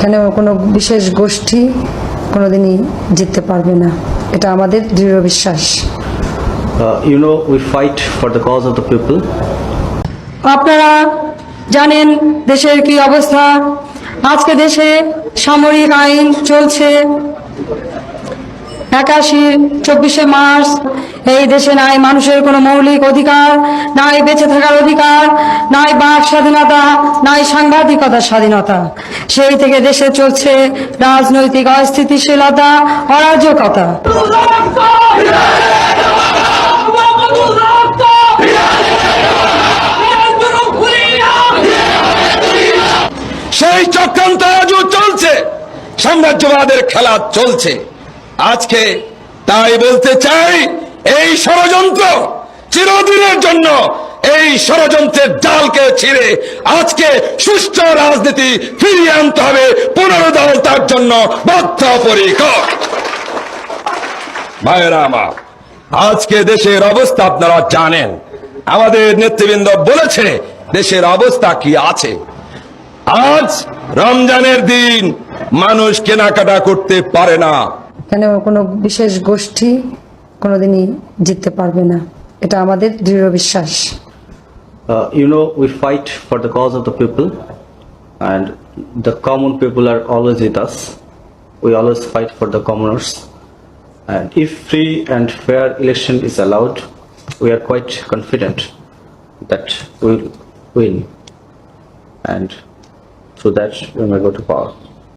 এখানে কোনো বিশেষ গোষ্ঠী কোনোদিনই জিততে পারবে না। এটা আমাদের দৃঢ় বিশ্বাস। You know we fight for the cause of the people আপনারা জানেন দেশের কি অবস্থা। আজকে দেশে সামরিক আইন চলছে। একাশি, চব্বিশে মার্চ, এই দেশে নাই মানুষের কোনো মৌলিক অধিকার, নাই বেঁচে থাকার অধিকার, নাই বাক স্বাধীনতা, নাই সাংবাদিকতার স্বাধীনতা। সেই থেকে দেশে চলছে রাজনৈতিক অস্থিতিশীলতা, অরাজকতা। সেই চক্রান্ত আজও চলছে। সাম্রাজ্যবাদের খেলা চলছে। আজকে তাই বলতে চাই, এই ষড়যন্ত্র চিরদিনের জন্য, এই ষড়যন্ত্রের ডালকে ছিঁড়ে আজকে সুষ্ঠু রাজনীতি ফিরিয়ে আনতে হবে পুনরুদ্ধার তার জন্য বদ্ধপরিকর। ভাইয়েরা আমার, আজকে দেশের অবস্থা আপনারা জানেন। আমাদের নেতৃবৃন্দ বলেছে, দেশের অবস্থা কি আছে? আজ রমজানের দিন মানুষ কেনাকাটা করতে পারে না। এখানে কোনো বিশেষ গোষ্ঠী কোনোদিনই জিততে পারবে না এটা আমাদের দৃঢ় বিশ্বাস Uh, know, we fight for the cause of the people, and the common people are always with us. We always fight for the commoners. And if free and fair election is allowed, we are quite confident that we will win. And through that, we may go to power.